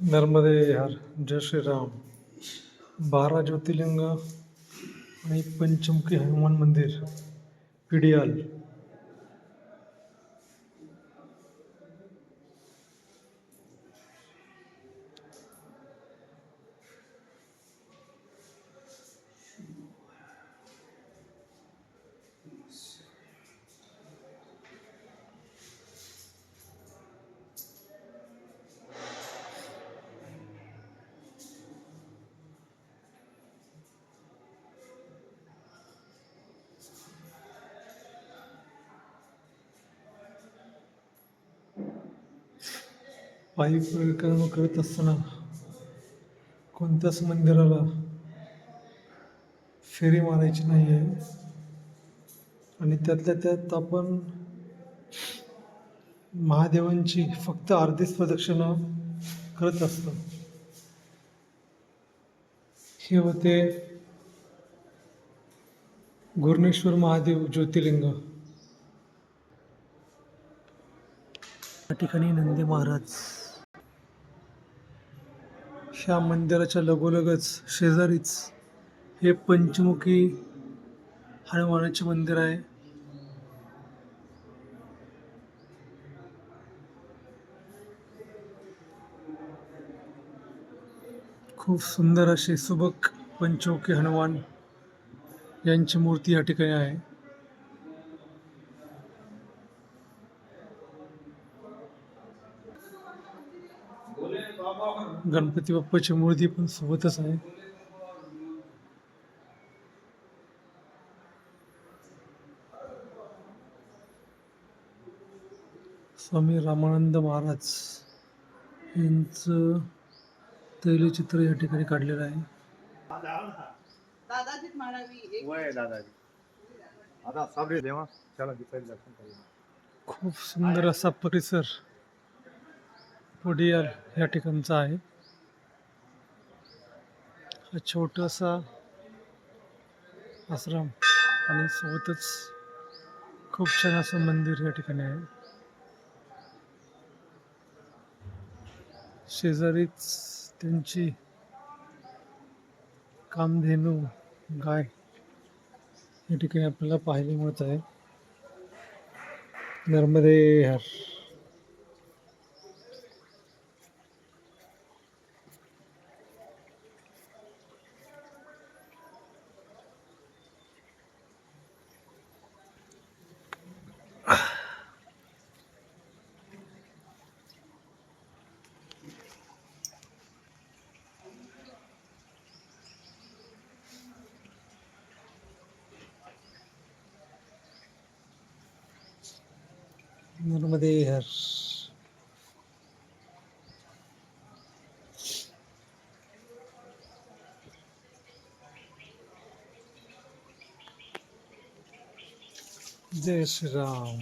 नर्मदे हर जय श्रीराम। बारा ज्योतिर्लिंग आणि पंचमुखी हनुमान मंदिर पिडियाल। पायी परिक्रम करत असताना कोणत्याच मंदिराला फेरी मारायची नाही आहे आणि त्यातल्या त्यात आपण महादेवांची फक्त अर्धीच प्रदक्षिणा करत असतो. हे होते गुरणेश्वर महादेव ज्योतिर्लिंग. या ठिकाणी नंदी महाराज ह्या मंदिराच्या लगोलगच शेजारीच हे पंचमुखी हनुमानाचे मंदिर आहे. खूप सुंदर अशी सुबक पंचमुखी हनुमान यांची मूर्ती या ठिकाणी आहे. गणपती बाप्पाची मूर्ती पण सोबतच आहे. स्वामी रामानंद महाराज यांचं तैलचित्र या ठिकाणी काढलेलं आहे. खूप सुंदर असा परिसर. पुडियाल या ठिकाणचा आहे. हा छोटासा आश्रम आणि सोबतच खूप छान असं मंदिर या ठिकाणी आहे. शेजारीच त्यांची कामधेनू गाय या ठिकाणी आपल्याला पाहायला मिळत आहे. नर्मदे हर नर्मदे हर। जय श्रीराम